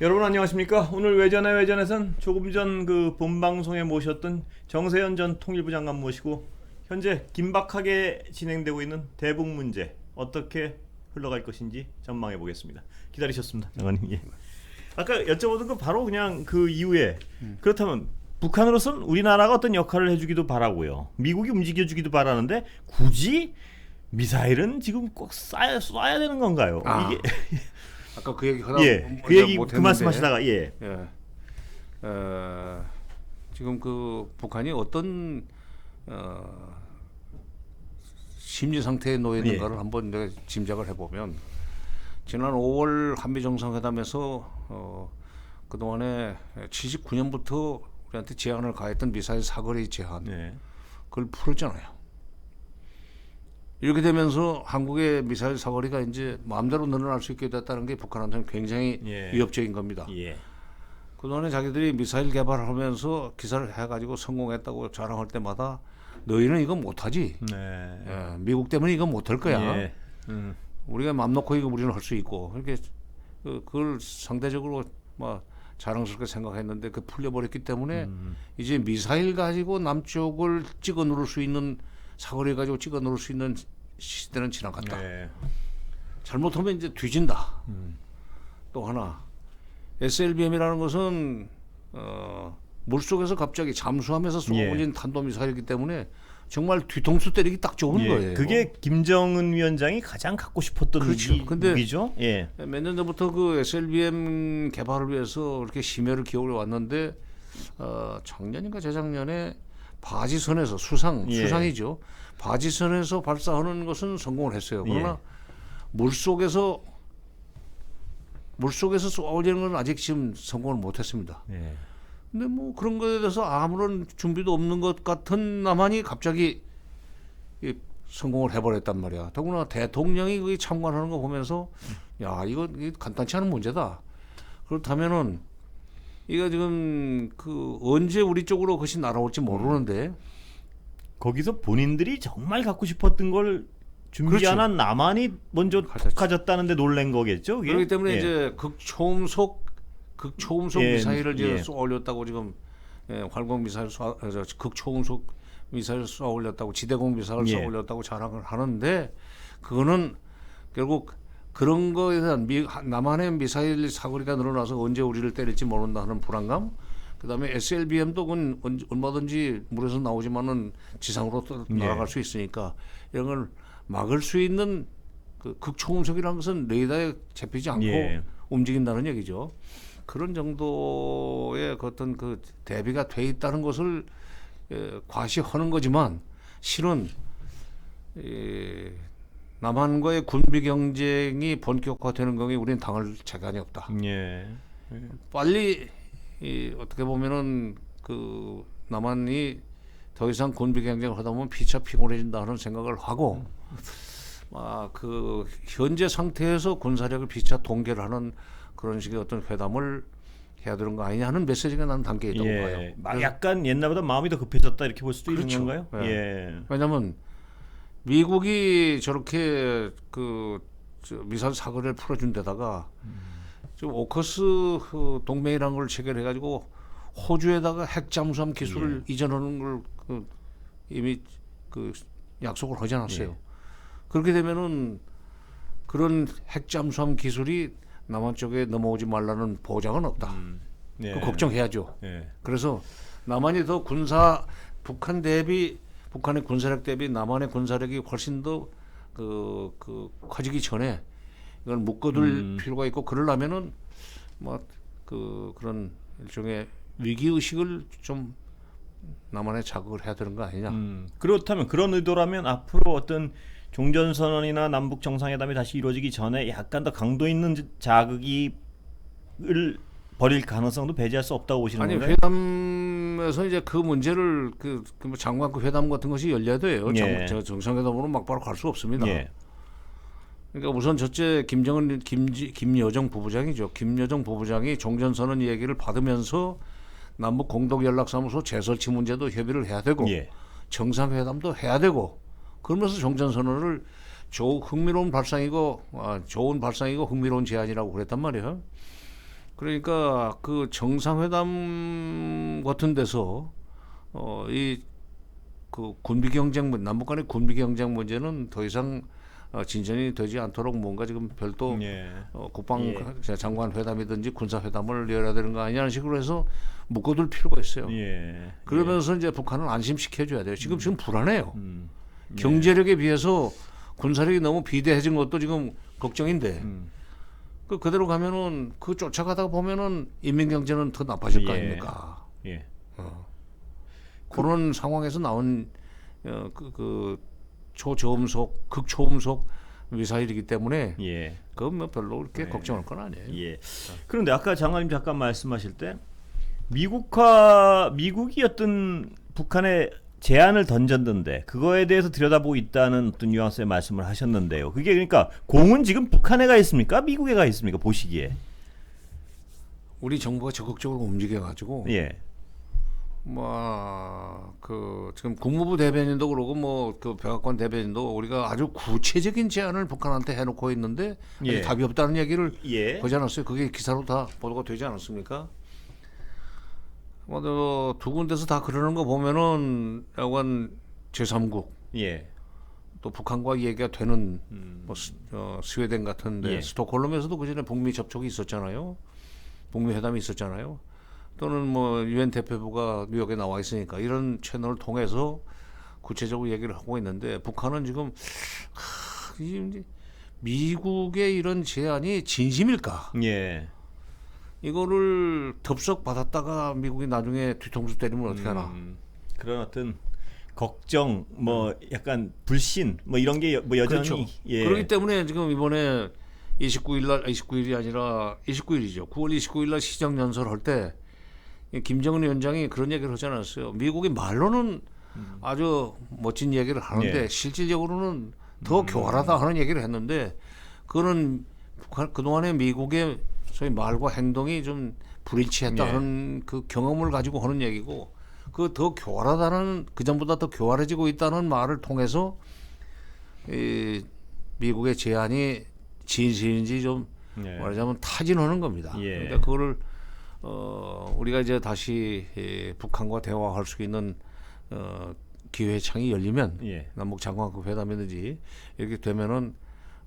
여러분 안녕하십니까? 오늘 외전의 외전에선 조금 전 그 본방송에 모셨던 정세현 전 통일부 장관 모시고 현재 긴박하게 진행되고 있는 대북 문제 어떻게 흘러갈 것인지 전망해 보겠습니다. 기다리셨습니다, 장관님. 예. 아까 여쭤보던 거 바로 그냥 그 이후에 그렇다면 북한으로서는 우리나라가 어떤 역할을 해주기도 바라고요. 미국이 움직여주기도 바라는데 굳이 미사일은 지금 꼭 쏴야, 쏴야 되는 건가요? 아, 이게 아까 그 얘기 하다 예, 먼저 그 얘기 그 못했는데, 말씀하시다가 예, 예. 어, 지금 그 북한이 어떤 어, 심리 상태에 놓여 예. 있는가를 한번 내가 짐작을 해보면 지난 5월 한미 정상회담에서 어, 그 동안에 79년부터 우리한테 제한을 가했던 미사일 사거리 제한 네. 그걸 풀었잖아요. 이렇게 되면서 한국의 미사일 사거리가 이제 마음대로 늘어날 수 있게 됐다는 게 북한한테는 굉장히 예. 위협적인 겁니다. 예. 그동안에 자기들이 미사일 개발을 하면서 기사를 해가지고 성공했다고 자랑할 때마다 너희는 이거 못하지. 네. 예, 미국 때문에 이거 못할 거야. 예. 음. 우리가 맘 놓고 이거 우리는 할 수 있고 이렇게 그, 그걸 상대적으로 뭐 자랑스럽게 생각했는데 그 풀려버렸기 때문에 음. 이제 미사일 가지고 남쪽을 찍어 누를 수 있는 사거리 가지고 찍어 누를 수 있는 시대는 지나갔다. 네. 잘못하면 이제 뒤진다. 음. 또 하나 SLBM이라는 것은 어, 물 속에서 갑자기 잠수하면서 쏘아올린 탄도미사일이기 때문에 정말 뒤통수 때리기 딱 좋은 예. 거예요. 그게 김정은 위원장이 가장 갖고 싶었던 그렇죠. 무기, 근데- 무기죠. 예. 몇 년 전부터 그 SLBM 개발을 위해서 이렇게 심혈을 기울여 왔는데 어, 작년인가 재작년에 바지선에서 수상 예. 수상이죠. 바지선에서 발사하는 것은 성공을 했어요. 그러나 예. 물 속에서 물 속에서 쏘아올리는 건 아직 지금 성공을 못했습니다. 예. 근데 뭐 그런 거에 대해서 아무런 준비도 없는 것 같은 남한이 갑자기 이 성공을 해버렸단 말이야. 더구나 대통령이 그 참관하는 거 보면서 야 이거, 이거 간단치 않은 문제다. 그렇다면은 이거 지금 그 언제 우리 쪽으로 그것이 날아올지 모르는데 거기서 본인들이 정말 갖고 싶었던 걸 준비 그렇죠. 안한 남한이 먼저. 가졌다는데 놀란 거겠죠. 그게? 그렇기 때문에 예. 이제 극초음속 극초음속 예, 미사일을 이제 예. 쏘아 올렸다고 지금 예, 활공 미사일 쏘아 어, 저 극초음속 미사일 쏘아 올렸다고 지대공 미사일 쏘아 예. 올렸다고 자랑을 하는데 그거는 결국 그런 거에 대한 미, 남한의 미사일 사거리가 늘어나서 언제 우리를 때릴지 모른다 하는 불안감 그다음에 SLBM도 그건 언- 얼마든지 물에서 나오지만은 지상으로 또 예. 날아갈 수 있으니까 이런 걸 막을 수 있는 그 극초음속이라는 것은 레이더에 잡히지 않고 예. 움직인다는 얘기죠. 그런 정도의 그 어떤 그 대비가 돼 있다는 것을 에, 과시하는 거지만 실은 이, 남한과의 군비 경쟁이 본격화되는 거에 우리는 당할 재간이 없다. 예. 빨리 이, 어떻게 보면은 그 남한이 더 이상 군비 경쟁을 하다 보면 피차 피곤해진다 하는 생각을 하고 아그 현재 상태에서 군사력을 피차 동결 하는 그런 식의 어떤 회담을 해야 되는 거 아니냐 하는 메시지가 나는 담겨 있다고 예. 봐요. 막 약간 옛날보다 마음이 더 급해졌다 이렇게 볼 수도 그렇죠. 있는 건가요? 예. 예. 왜냐하면 미국이 저렇게 그저 미사일 사거리를 풀어준 데다가 지금 오커스 그 동맹이라는 걸 체결해 가지고 호주에다가 핵 잠수함 기술을 이전하는 걸 그 이미 그 약속을 하지 않았어요. 예. 그렇게 되면은 그런 핵 잠수함 기술이 남한 쪽에 넘어오지 말라는 보장은 없다. 음. 예. 그 걱정해야죠. 예. 그래서 남한이 더 군사 북한 대비 북한의 군사력 대비 남한의 군사력이 훨씬 더 그, 그 커지기 전에 이걸 묶어둘 음. 필요가 있고 그러려면은 뭐 그 그런 일종의 위기 의식을 좀 남한에 자극을 해야 되는 거 아니냐. 음, 그렇다면 그런 의도라면 앞으로 어떤 종전 선언이나 남북 정상회담이 다시 이루어지기 전에 약간 더 강도 있는 자극이 을 벌일 가능성도 배제할 수 없다고 보시는 아니 건가요? 회담 에서 이제 그 문제를 그, 그뭐 장관급 회담 같은 것이 열려야 돼요. 예. 정, 저 정상회담으로 막 바로 갈 수 없습니다. 예. 그러니까 우선 첫째 김정은 김지, 김여정 부부장이죠. 김여정 부부장이 종전선언 얘기를 받으면서 남북 공동 연락사무소 재설치 문제도 협의를 해야 되고 예. 정상회담도 해야 되고 그러면서 종전선언을 조 흥미로운 발상이고 아, 좋은 발상이고 흥미로운 제안이라고 그랬단 말이에요. 그러니까 그 정상회담 같은 데서 어 이 그 군비 경쟁 문 남북 간의 군비 경쟁 문제는 더 이상 어, 진전이 되지 않도록 뭔가 지금 별도 예. 어, 국방 예. 장관 회담이든지 군사 회담을 열어야 되는 거 아니냐는 식으로 해서 묶어둘 필요가 있어요. 예. 그러면서 이제 북한을 안심시켜 줘야 돼요. 지금 지금 불안해요. 음. 경제력에 비해서 군사력이 너무 비대해진 것도 지금 걱정인데 음. 그 그대로 가면은 그 쫓아가다 보면은 인민 경제는 더 나빠질 거 예. 아닙니까? 예. 그런 상황에서 나온 어, 그, 그 초저음속, 극초음속 미사일이기 때문에 예. 그건 뭐 별로 그렇게 네. 걱정할 건 아니에요. 예. 그런데 아까 장관님 잠깐 말씀하실 때 미국화 미국이 어떤 북한에 제안을 던졌는데 그거에 대해서 들여다보고 있다는 어떤 뉘앙스의 말씀을 하셨는데요. 그게 그러니까 공은 지금 북한에 가 있습니까? 미국에 가 있습니까? 보시기에. 우리 정부가 적극적으로 움직여 가지고 예. 뭐그 지금 국무부 대변인도 그러고 뭐그 백악관 대변인도 우리가 아주 구체적인 제안을 북한한테 해놓고 있는데 예. 답이 없다는 얘기를 예. 하지 않았어요. 그게 기사로 다 보도가 되지 않았습니까? 뭐두 군데서 다 그러는 거 보면은 약간 제3국 예. 또 북한과 얘기가 되는 음. 뭐 스, 어, 스웨덴 같은데 예. 스톡홀름에서도 그전에 북미 접촉이 있었잖아요. 북미 회담이 있었잖아요. 또는 뭐 유엔 대표부가 뉴욕에 나와 있으니까 이런 채널을 통해서 구체적으로 얘기를 하고 있는데 북한은 지금 하, 이 미국의 이런 제안이 진심일까? 예. 이거를 덥석 받았다가 미국이 나중에 뒤통수 때리면 어떻게 하나? 음, 그런 어떤 걱정, 뭐 약간 불신, 뭐 이런 게 뭐 여전히 그렇죠. 예. 그렇기 때문에 지금 이번에 29일 날 29일이 아니라 29일이죠. 9월 29일 날 시정 연설 할 때 김정은 위원장이 그런 얘기를 하지 않았어요. 미국이 말로는 아주 멋진 얘기를 하는데 예. 실질적으로는 더 교활하다 하는 얘기를 했는데 그거는 북한 그동안의 미국의 소위 말과 행동이 좀 불일치했다 예. 하는 그 경험을 가지고 하는 얘기고 그 더 교활하다는 그 전보다 더 교활해지고 있다는 말을 통해서 이 미국의 제안이 진실인지 좀 예. 말하자면 타진하는 겁니다. 예. 그러니까 그거를 어, 우리가 이제 다시 예, 북한과 대화할 수 있는 어, 기회 창이 열리면 예. 남북 장관급 회담이든지 이렇게 되면은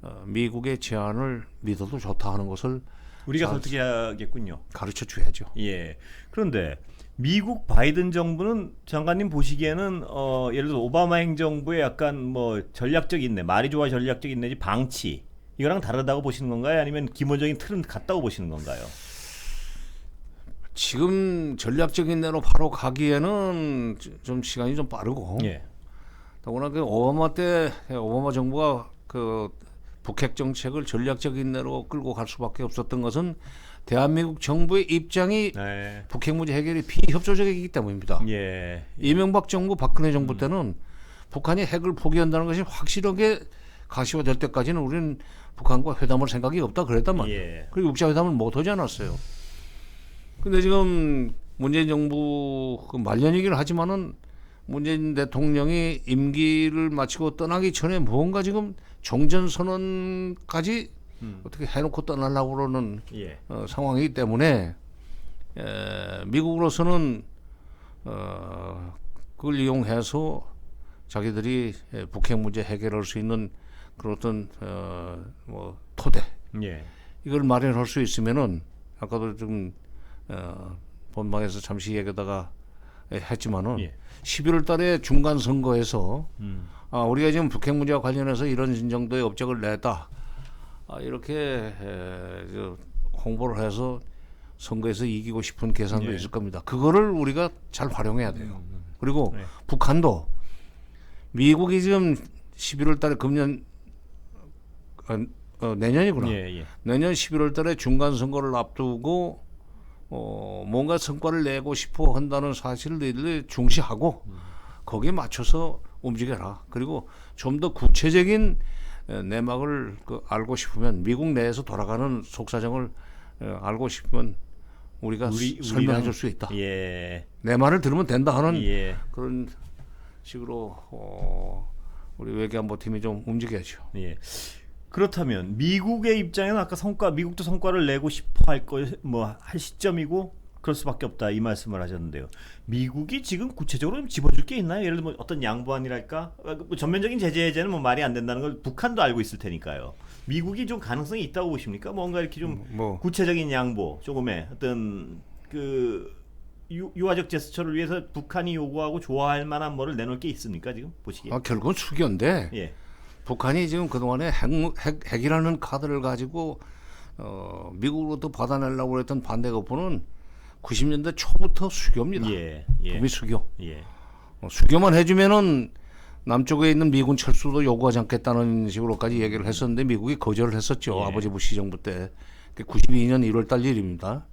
어, 미국의 제안을 믿어도 좋다 하는 것을 우리가 잘- 설득해야겠군요. 가르쳐 줘야죠. 예. 그런데 미국 바이든 정부는 장관님 보시기에는 어, 예를 들어 오바마 행정부의 약간 뭐 전략적 인내, 말이 좋아 전략적 인내지 방치 이거랑 다르다고 보시는 건가요? 아니면 기본적인 틀은 같다고 보시는 건가요? 지금 전략적인 대로 바로 가기에는 좀 시간이 좀 빠르고 예. 더구나 그 오바마 때 오바마 정부가 그 북핵 정책을 전략적인 대로 끌고 갈 수밖에 없었던 것은 대한민국 정부의 입장이 네. 북핵 문제 해결이 비협조적이기 때문입니다. 예. 이명박 정부, 박근혜 정부 때는 북한이 핵을 포기한다는 것이 확실하게 가시화될 때까지는 우리는 북한과 회담할 생각이 없다 그랬단 말이에요. 예. 그리고 육자 회담을 못 하지 않았어요. 근데 지금 문재인 정부 그 말년이긴 하지만은 문재인 대통령이 임기를 마치고 떠나기 전에 뭔가 지금 종전 선언까지 음. 어떻게 해놓고 떠나려고 그러는 예. 어, 상황이기 때문에 에, 미국으로서는 어, 그걸 이용해서 자기들이 에, 북핵 문제 해결할 수 있는 그런 어떤 어, 뭐 토대 예. 이걸 마련할 수 있으면은 아까도 좀 어, 본방에서 잠시 얘기하다가 했지만은 예. 11월 달에 중간 선거에서 음. 아, 우리가 지금 북핵 문제와 관련해서 이런 정도의 업적을 냈다. 아, 이렇게 에, 저, 홍보를 해서 선거에서 이기고 싶은 계산도 예. 있을 겁니다. 그거를 우리가 잘 활용해야 돼요. 그리고 네. 북한도 미국이 지금 11월 달에 금년 어, 어, 내년이구나. 예. 예. 내년 11월 달에 중간 선거를 앞두고 어, 뭔가 성과를 내고 싶어 한다는 사실을 중시하고 거기에 맞춰서 움직여라. 그리고 좀 더 구체적인 에, 내막을 그 알고 싶으면 미국 내에서 돌아가는 속사정을 에, 알고 싶으면 우리가 우리- 설명해 줄 수 있다. 예. 내 말을 들으면 된다 하는 예. 그런 식으로 어, 우리 외교안보 팀이 좀 움직여야죠. 예. 그렇다면 미국의 입장에는 아까 성과 미국도 성과를 내고 싶어 할 거 뭐 할 시점이고 그럴 수밖에 없다 이 말씀을 하셨는데요. 미국이 지금 구체적으로 좀 집어줄 게 있나요? 예를 들면 어떤 양보안이랄까 어, 뭐 전면적인 제재 해제는 뭐 말이 안 된다는 걸 북한도 알고 있을 테니까요. 미국이 좀 가능성이 있다고 보십니까? 뭔가 이렇게 좀 뭐 구체적인 양보 조금의 어떤 그 유, 유화적 제스처를 위해서 북한이 요구하고 좋아할 만한 뭐를 내놓을 게 있습니까 지금 보시기에? 아, 결국은 수교인데 예. 북한이 지금 그동안에 핵, 핵, 핵이라는 카드를 가지고 어, 미국으로부터 받아내려고 했던 반대 거부는 90년대 초부터 수교입니다. 예. 예. 북미 수교. 예. 어, 수교만 해주면은 남쪽에 있는 미군 철수도 요구하지 않겠다는 식으로까지 얘기를 했었는데 미국이 거절을 했었죠. 예. 아버지 부시 정부 때. 그게 92년 1월 달 일입니다.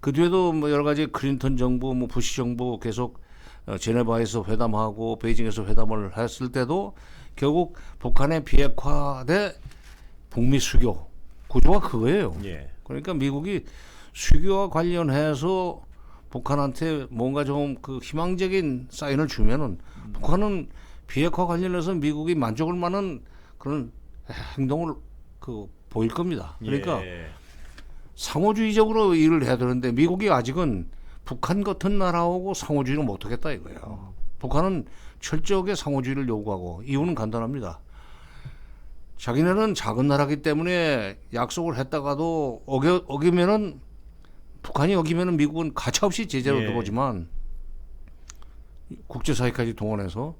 그 뒤에도 뭐 여러 가지 클린턴 정부, 뭐 부시 정부 계속 어, 제네바에서 회담하고 베이징에서 회담을 했을 때도 결국 북한의 비핵화 대 북미 수교 구조가 그거예요. 예. 그러니까 미국이 수교와 관련해서 북한한테 뭔가 좀 그 희망적인 사인을 주면은 북한은 비핵화 관련해서 미국이 만족할 만한 그런 행동을 그 보일 겁니다. 그러니까 예. 상호주의적으로 일을 해야 되는데 미국이 아직은 북한 같은 나라하고 상호주의를 못하겠다 이거예요. 북한은 철저하게 상호주의를 요구하고 이유는 간단합니다. 자기네는 작은 나라기 때문에 약속을 했다가도 어겨, 어기면은 북한이 어기면은 미국은 가차없이 제재를 예. 들어오지만 국제사회까지 동원해서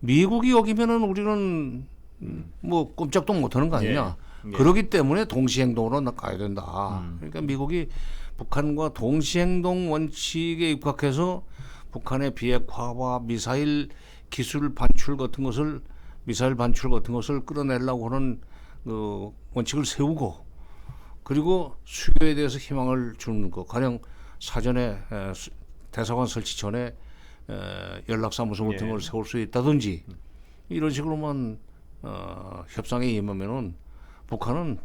미국이 어기면은 우리는 뭐 꼼짝도 못하는 거 아니냐. 예. 그러기 때문에 동시행동으로 나 가야 된다. 음. 그러니까 미국이 북한과 동시행동 원칙에 입각해서 북한의 비핵화와 미사일 기술 반출 같은 것을 미사일 반출 같은 것을 끌어내려고 하는 그 원칙을 세우고 그리고 수교에 대해서 희망을 주는 거 가령 사전에 대사관 설치 전에 에, 연락사무소 같은 예. 걸 세울 수 있다든지 이런 식으로만 어, 협상에 임하면은 북한은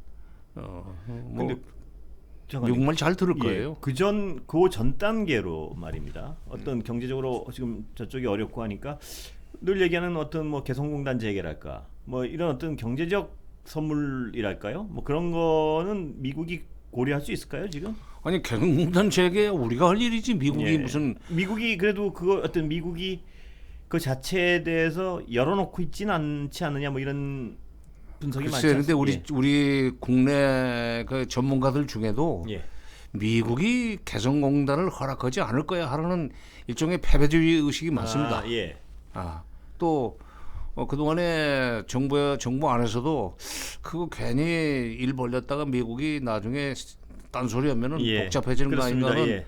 어, 뭐. 미국말 잘 들을 거예요. 그전 그 전 단계로 말입니다. 어떤 경제적으로 지금 저쪽이 어렵고 하니까 늘 얘기하는 어떤 뭐 개성공단 재개랄까 뭐 이런 어떤 경제적 선물이랄까요? 뭐 그런 거는 미국이 고려할 수 있을까요 지금? 아니 개성공단 재개 우리가 할 일이지 미국이 예. 무슨 미국이 그래도 그거 어떤 미국이 그 자체에 대해서 열어놓고 있진 않지 않느냐 뭐 이런 분석이 많지 글쎄 근데 우리? 우리 국내 그 전문가들 중에도 예. 예. 미국이 개성공단을 허락하지 않을 거야 하는 일종의 패배주의 의식이 많습니다. 아, 예. 아, 또 어, 그동안에 정부 정부 안에서도 그거 괜히 일 벌렸다가 미국이 나중에 딴소리 하면은 예. 복잡해지는 거 그렇습니다. 아닌가는 예.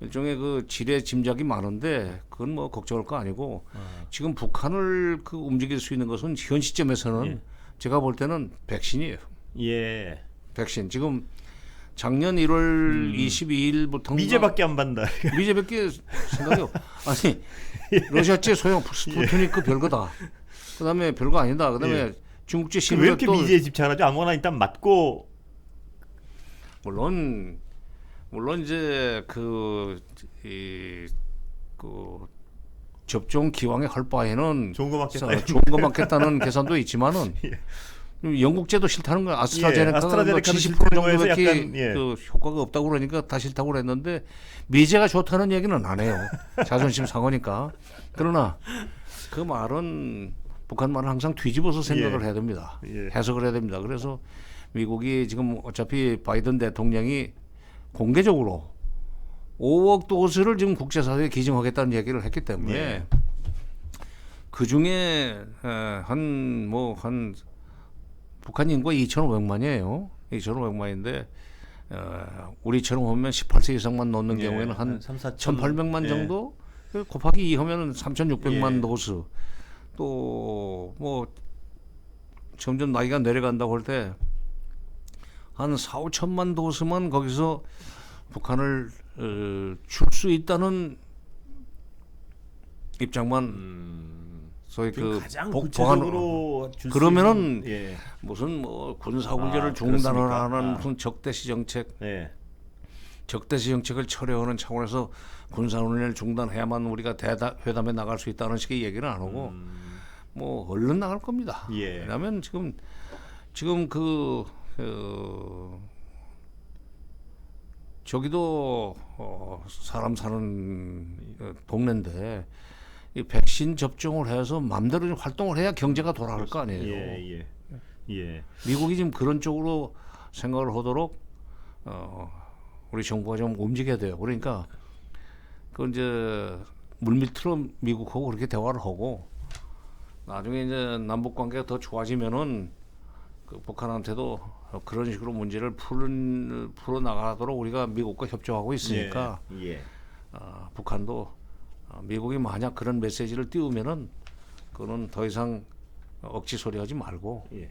일종의 그 지뢰 짐작이 많은데 그건 뭐 걱정할 거 아니고 아. 지금 북한을 그 움직일 수 있는 것은 현 시점에서는 예. 제가 볼 때는 백신이에요. 예. 백신 지금 작년 1월 22일부터 미제밖에 안 받는다. 미제밖에 생각이 없. 아니 러시아제 소형 스푸트니크 별거다. 그다음에 별거 아니다. 그다음에 예. 중국제 그왜 이렇게 미제에 집착하죠? 아무거나 일단 맞고 물론 물론 이제 그, 그이 그 접종 기왕에 할 바에는 좋은 거 맞겠다. 어, 좋은 거 맞겠다는 계산도 있지만은 영국제도 싫다는 거야. 아스트라제네카가 예, 아스트라제네카도 뭐 싫다는 70% 거에서 정도밖에 약간, 예. 그 효과가 없다고 그러니까 다 싫다고 그랬는데 미제가 좋다는 얘기는 안 해요. 자존심 상하니까. 그러나 그 말은 북한 말은 항상 뒤집어서 생각을 예. 해야 됩니다. 예. 해석을 해야 됩니다. 그래서 미국이 지금 어차피 바이든 대통령이 공개적으로 5억 도스를 지금 국제사회에 기증하겠다는 얘기를 했기 때문에 예. 그 중에 한 뭐한 북한 인구가 2,500만이에요. 2,500만인데 어, 우리처럼 보면 18세 이상만 넣는 예, 경우에는 한 3, 4천 1,800만 예. 정도 그 곱하기 2 하면 3,600만 예. 도스 또 뭐 점점 나이가 내려간다고 할 때 한 4, 5천만 도스만 거기서 북한을 어, 줄수 있다는 입장만 음, 소위 그 가장 복- 구체적으로 줄수 그러면은 예. 무슨 뭐 군사 훈련을 아, 중단을 그렇습니까? 하는 아. 무슨 적대시 정책 예. 적대시 정책을 철회하는 차원에서 군사 훈련을 중단해야만 우리가 대다, 회담에 나갈 수 있다는 식의 얘기는 안 하고 음, 뭐 얼른 나갈 겁니다. 예. 왜냐하면 지금 지금 그 어, 저기도 어, 사람 사는 어, 동네인데 이 백신 접종을 해서 마음대로 좀 활동을 해야 경제가 돌아갈 거 아니에요. 예, 예. 예. 미국이 지금 그런 쪽으로 생각을 하도록 어, 우리 정부가 좀 움직여야 돼요. 그러니까 그 이제 물밑으로 미국하고 그렇게 대화를 하고 나중에 이제 남북 관계가 더 좋아지면은 그 북한한테도 그런 식으로 문제를 풀, 풀어 나가도록 우리가 미국과 협조하고 있으니까 예. 예. 어, 북한도 어, 미국이 만약 그런 메시지를 띄우면은 그거는 더 이상 억지 소리 하지 말고 예.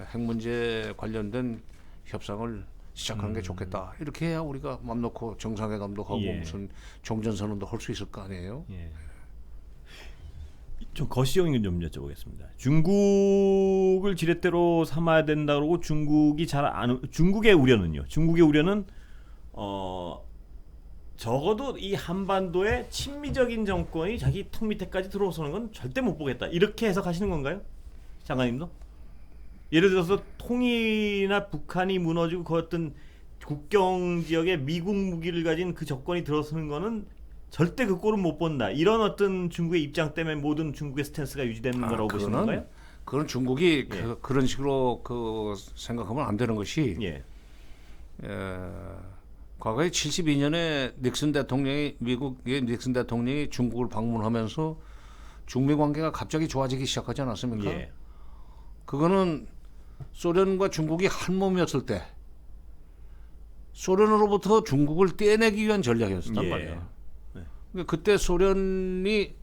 핵 문제 관련된 협상을 시작하는 게 좋겠다. 이렇게 해야 우리가 맘 놓고 정상회담도 하고 예. 무슨 종전선언도 할 수 있을 거 아니에요. 예. 좀 거시형이 좀 여쭤보겠습니다. 중국을 지렛대로 삼아야 된다 그러고 중국이 잘 안 중국의 우려는요. 중국의 우려는 어 적어도 이 한반도에 친미적인 정권이 자기 턱 밑에까지 들어서는 건 절대 못 보겠다. 이렇게 해석하시는 건가요, 장관님도? 예를 들어서 통일이나 북한이 무너지고 그 어떤 국경 지역에 미국 무기를 가진 그 정권이 들어서는 거는 절대 그 꼴은 못 본다. 이런 어떤 중국의 입장 때문에 모든 중국의 스탠스가 유지되는 아, 거라고 보시는 건가요? 그건 중국이 예. 그, 그런 식으로 그 생각하면 안 되는 것이 예. 에, 과거에 72년에 닉슨 대통령이 미국의 닉슨 대통령이 중국을 방문하면서 중미 관계가 갑자기 좋아지기 시작하지 않았습니까? 예. 그거는 소련과 중국이 한 몸이었을 때 소련으로부터 중국을 떼내기 위한 전략이었단 예. 말이야. 네. 그때 소련이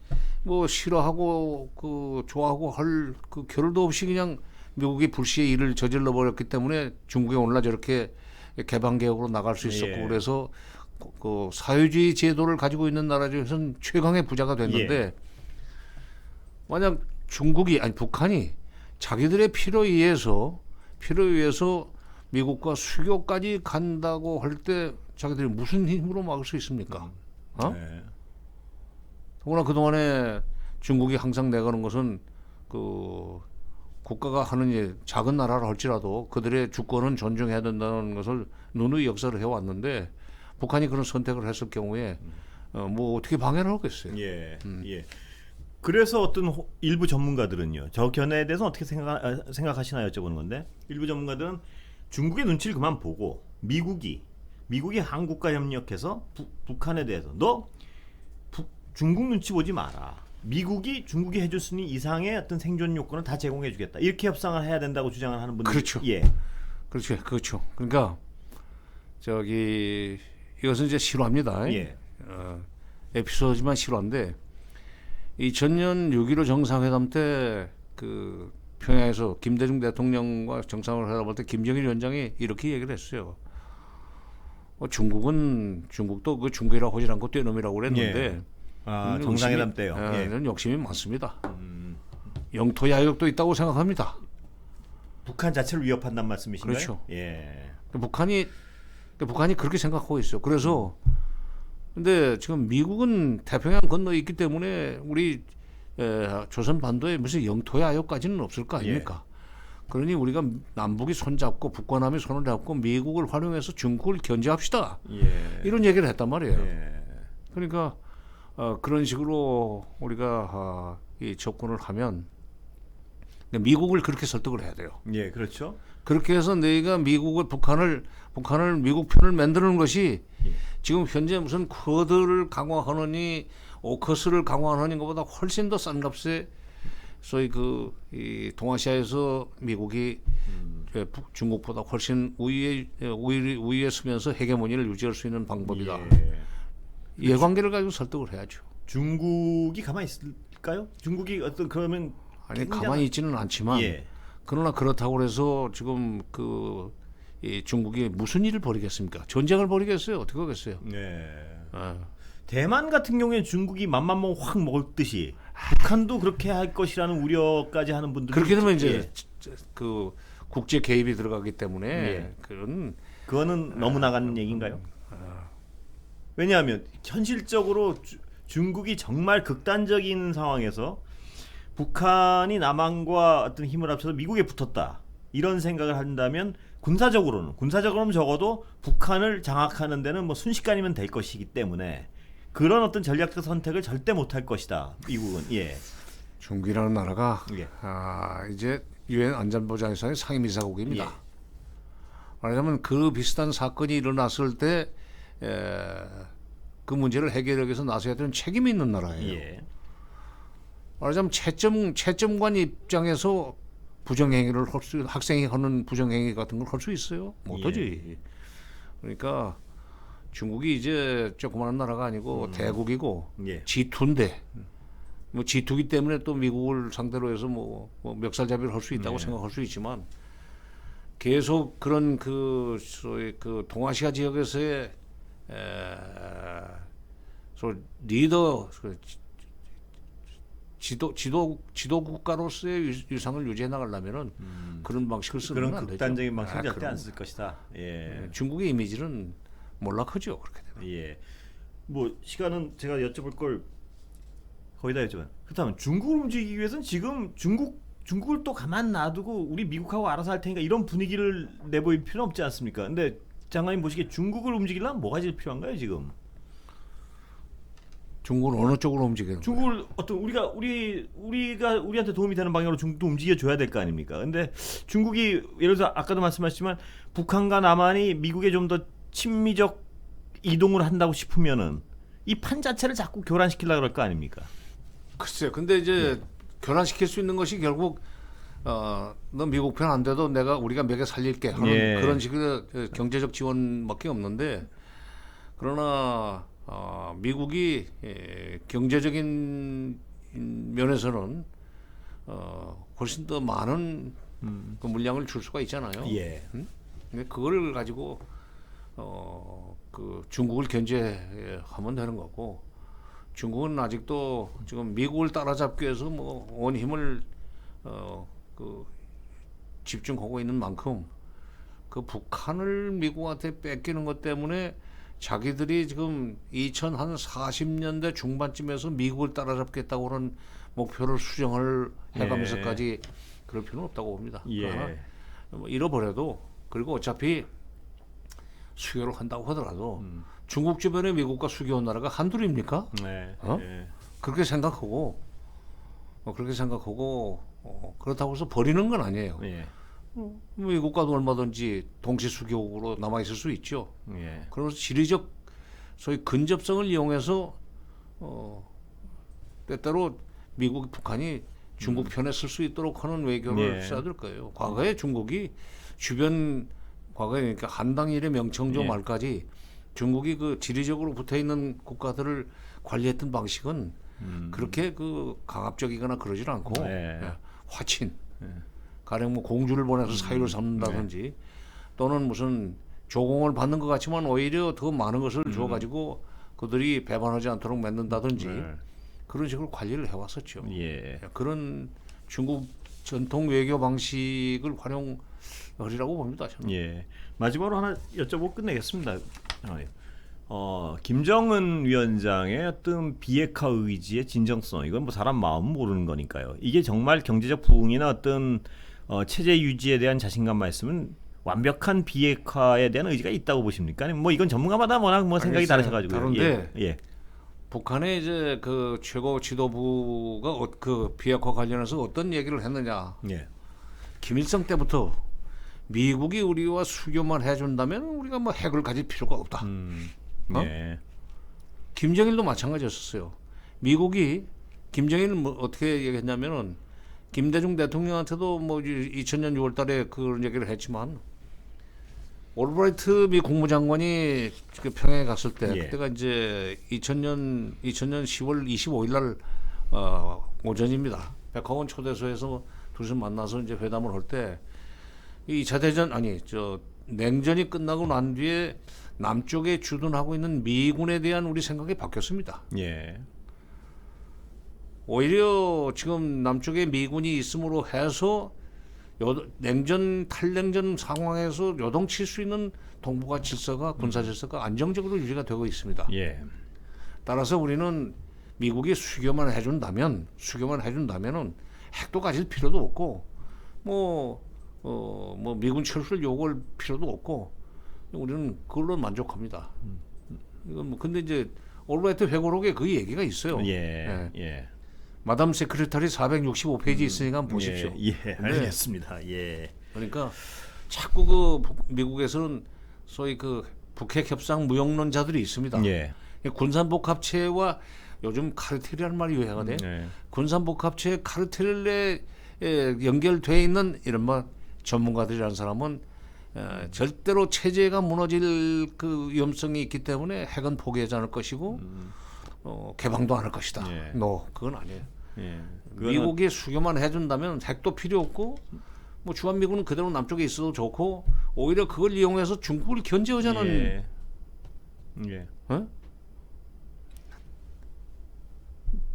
뭐 싫어하고 그 좋아하고 할 그 겨를도 없이 그냥 미국이 불시의 일을 저질러 버렸기 때문에 중국이 오늘날 저렇게 개방 개혁으로 나갈 수 있었고 예. 그래서 그- 그 사회주의 제도를 가지고 있는 나라 중에서는 최강의 부자가 됐는데 예. 만약 중국이 아니 북한이 자기들의 필요에 의해서 필요에 의해서 미국과 수교까지 간다고 할 때 자기들이 무슨 힘으로 막을 수 있습니까? 어? 네. 더구나 그 동안에 중국이 항상 내가는 것은 그 국가가 하는 일 작은 나라라 할지라도 그들의 주권은 존중해야 된다는 것을 누누이 역사를 해왔는데 북한이 그런 선택을 했을 경우에 어, 뭐 어떻게 방해를 하겠어요? 예. 음. 예. 그래서 어떤 호- 일부 전문가들은요. 저 견해에 대해서 어떻게 생각 아, 생각하시나 여쭤보는 건데 일부 전문가들은 중국의 눈치를 그만 보고 미국이 미국이 한국과 협력해서 부- 북한에 대해서 너 북- 중국 눈치 보지 마라. 미국이 중국이 해줄 수 있는 이상의 어떤 생존 요건을 다 제공해주겠다. 이렇게 협상을 해야 된다고 주장을 하는 분들. 그렇죠. 예. 그렇죠, 그렇죠. 그러니까 저기 이것은 이제 실화입니다. 예. 어, 에피소드지만 실화인데 2000년 6.15 정상회담 때 그 평양에서 김대중 대통령과 정상회담을 할때 김정일 위원장이 이렇게 얘기를 했어요. 어, 중국은 중국도 그 중국이라고 하지 않고 떼놈이라고 그랬는데 아, 음, 정상회담 때요. 예, 예. 이런 욕심이 많습니다. 음, 영토 야욕도 있다고 생각합니다. 북한 자체를 위협한다는 말씀이신가요? 그렇죠. 예. 그 북한이 그 북한이 그렇게 생각하고 있어요. 그래서 근데 지금 미국은 태평양 건너에 있기 때문에 우리 에, 조선 반도에 무슨 영토의 아역까지는 없을 거 아닙니까? 그러니 우리가 남북이 손잡고 북과 남이 손을 잡고 미국을 활용해서 중국을 견제합시다. 예. 이런 얘기를 했단 말이에요. 예. 그러니까 어, 그런 식으로 우리가 아, 이 접근을 하면 미국을 그렇게 설득을 해야 돼요. 예, 그렇죠. 그렇게 해서 너희가 미국을 북한을 북한을 미국 편을 만드는 것이 예. 지금 현재 무슨 쿼드를 강화하느니 오커스를 강화하는 것보다 훨씬 더 싼 값에 소위 그 이 동아시아에서 미국이 음. 예, 북- 중국보다 훨씬 우위에 예, 우위 우위에 서면서 헤게모니를 유지할 수 있는 방법이다. 예. 이해관계를 가지고 설득을 해야죠. 중국이 가만히 있을까요? 중국이 어떤 그러면 아니 가만히 있지는 않지만 예. 그러나 그렇다고 해서 지금 그 이 중국이 무슨 일을 벌이겠습니까? 전쟁을 벌이겠어요? 어떻게 하겠어요? 네. 아, 대만 같은 경우에 중국이 맘만 먹으면 확 먹듯이 북한도 그렇게 할 것이라는 우려까지 하는 분들 그렇게 되면 이제 그 국제 개입이 들어가기 때문에 예. 그런 그거는 너무 나가는 얘기인가요? 왜냐하면 현실적으로 주- 중국이 정말 극단적인 상황에서 북한이 남한과 어떤 힘을 합쳐서 미국에 붙었다. 이런 생각을 한다면 군사적으로는 군사적으로는 적어도 북한을 장악하는 데는 뭐 순식간이면 될 것이기 때문에 그런 어떤 전략적 선택을 절대 못할 것이다. 미국은 예. 중국이라는 나라가 예. 아, 이제 유엔 안전보장회의소의 상임이사국입니다. 예. 말하자면 그 비슷한 사건이 일어났을 때 그 문제를 해결하기 위해서 나서야 되는 책임이 있는 나라예요. 예. 말하자면 채점 채점관 입장에서 부정행위를 할 수 학생이 하는 부정행위 같은 걸 할 수 있어요? 못하지. 그러니까 중국이 이제 조그마한 나라가 아니고 대국이고 예. G2인데 뭐 G2기 때문에 또 미국을 상대로 해서 뭐, 뭐 멱살잡이를 할 수 있다고 네. 생각할 수 있지만 계속 그런 그 소위 그 동아시아 지역에서의 에, 소 리더 그 지- 지도 지도 지도 국가로서의 유- 유상을 유지해 나가려면은 그런 방식을 쓰는 그런 되죠. 극단적인 방식 아, 은 절대 그럼. 안쓸 것이다. 예. 예, 중국의 이미지는 몰락하죠 그렇게 되면. 예. 뭐 시간은 제가 여쭤볼 걸 거의 다 여쭤봐요. 그렇다면 중국을 움직이기 위해서는 지금 중국 중국을 또 가만 놔두고 우리 미국하고 알아서 할 테니까 이런 분위기를 내보일 필요는 없지 않습니까? 근데 장관님 보시기에 중국을 움직이려면 뭐가 제일 필요한가요 지금? 중국은 어느 쪽으로 움직이는? 중국을 어떤 우리가 우리 우리가 우리한테 도움이 되는 방향으로 중국도 움직여 줘야 될 거 아닙니까? 근데 중국이 예를 들어 아까도 말씀하셨지만 북한과 남한이 미국에 좀 더 친미적 이동을 한다고 싶으면은 이 판 자체를 자꾸 교란시키려고 그럴 거 아닙니까? 글쎄요. 근데 이제 네. 교란시킬 수 있는 것이 결국 어, 너 미국 편 안 돼도 내가 우리가 몇개 살릴게 하는 예. 그런 식의 그 경제적 지원밖에 없는데 그러나 어, 미국이 예, 경제적인 면에서는 어, 훨씬 더 많은 그 물량을 줄 수가 있잖아요. 예. 근데 그거를 가지고 어, 그 중국을 견제하면 되는 거고 중국은 아직도 지금 미국을 따라잡기 위해서 뭐 온 힘을 어, 그 집중하고 있는 만큼 그 북한을 미국한테 뺏기는 것 때문에 자기들이 지금 2040년대 중반쯤에서 미국을 따라잡겠다고 하는 목표를 수정을 해가면서까지 그럴 필요는 없다고 봅니다. 그러나 예. 뭐 잃어버려도 그리고 어차피 수교를 한다고 하더라도 음. 중국 주변에 미국과 수교한 나라가 한둘입니까? 네. 어? 예. 그렇게 생각하고 어, 그렇게 생각하고 어, 그렇다고 해서 버리는 건 아니에요. 예. 미국과도 얼마든지 동시 수교국으로 남아 있을 수 있죠. 예. 그래서 지리적 소위 근접성을 이용해서 어, 때때로 미국, 북한이 중국 편에 쓸 수 있도록 하는 외교를 예. 써야 될 거예요. 과거에 중국이 주변 과거에 그러니까 한당 일의 명청조 예. 말까지 중국이 그 지리적으로 붙어 있는 국가들을 관리했던 방식은 음. 그렇게 그 강압적이거나 그러질 않고 네. 예, 화친 예. 가령 뭐 공주를 보내서 사유를 네. 삼는다든지 또는 무슨 조공을 받는 것 같지만 오히려 더 많은 것을 줘가지고 그들이 배반하지 않도록 맺는다든지 네. 그런 식으로 관리를 해왔었죠. 예. 그런 중국 전통 외교 방식을 활용하리라고 봅니다. 저는. 예. 마지막으로 하나 여쭤보고 끝내겠습니다. 어, 예. 어, 김정은 위원장의 어떤 비핵화 의지의 진정성 이건 뭐 사람 마음 모르는 거니까요. 이게 정말 경제적 부흥이나 어떤 어, 체제 유지에 대한 자신감 말씀은 완벽한 비핵화에 대한 의지가 있다고 보십니까? 아니면 뭐 이건 전문가마다 워낙 뭐 생각이. 다르셔가지고 다른데 예. 예. 북한의 이제 그 최고 지도부가 어- 그 비핵화 관련해서 어떤 얘기를 했느냐. 예. 김일성 때부터 미국이 우리와 수교만 해준다면 우리가 뭐 핵을 가질 필요가 없다. 음. 어? 예. 김정일도 마찬가지였었어요. 미국이 김정일은 뭐 어떻게 얘기했냐면은 김대중 대통령한테도 뭐 2000년 6월달에 그런 얘기를 했지만 올브라이트 미 국무장관이 그 평양에 갔을 때 예. 그때가 이제 2000년 2000년 10월 25일 날 어, 오전입니다. 백화원 초대소에서 둘이서 만나서 이제 회담을 할 때 이 2차 대전 아니 저 냉전이 끝나고 난 뒤에 남쪽에 주둔하고 있는 미군에 대한 우리 생각이 바뀌었습니다. 예. 오히려 지금 남쪽에 미군이 있음으로 해서 요, 냉전 탈냉전 상황에서 요동칠 수 있는 동북아 질서가 군사 질서가 안정적으로 유지가 되고 있습니다. 예. 따라서 우리는 미국이 수교만 해준다면 수교만 해준다면은 핵도 가질 필요도 없고 뭐 어, 뭐 미군 철수를 요구할 필요도 없고 우리는 그걸로 만족합니다. 이건 뭐 근데 이제 올바이트 회고록에 그 얘기가 있어요. 예. 예. 마담 세크레타리 465페이지 있으니까 한번 보십시오. 예, 예, 알겠습니다. 예. 그러니까 자꾸 그 북- 미국에서는 소위 그 북핵 협상 무용론자들이 있습니다. 예. 이 군산복합체와 요즘 카르텔이라는 말이 유행하네. 예. 군산복합체 카르텔에 에, 연결돼 있는 이른바 전문가들이라는 사람은 에, 절대로 체제가 무너질 그 위험성이 있기 때문에 핵은 포기하지 않을 것이고 어, 개방도 안할 것이다. 예. 노 그건 아니에요. 예. 미국이 수교만 해준다면 핵도 필요 없고 뭐 주한미군은 그대로 남쪽에 있어도 좋고 오히려 그걸 이용해서 중국을 견제하자는 예. 예. 어?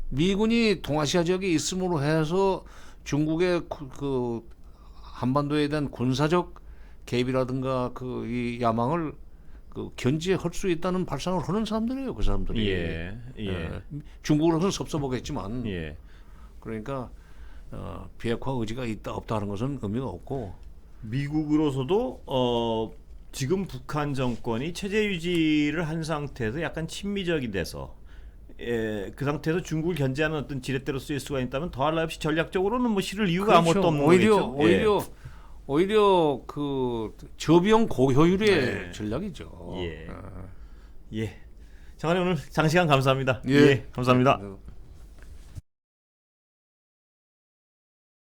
미군이 동아시아 지역에 있음으로 해서 중국의 그- 그 한반도에 대한 군사적 개입이라든가 그 이 야망을 그 견제할 수 있다는 발상을 하는 사람들이에요, 그 사람들이. 예. 예. 예. 중국으로서는 섭섭하겠지만 예. 그러니까 어, 비핵화 의지가 있다 없다 하는 것은 의미가 없고 미국으로서도 어 지금 북한 정권이 체제 유지를 한 상태에서 약간 친미적이 돼서 예, 그 상태에서 중국을 견제하는 어떤 지렛대로 쓰일 수가 있다면 더할 나위 없이 전략적으로는 뭐 실을 이유가 아무것도 없는 그렇죠. 오히려 거겠죠. 예. 오히려 오히려 그 저비용 고효율의 네. 전략이죠. 예. 어. 예. 장관님 오늘 장시간 감사합니다. 예. 감사합니다. 네.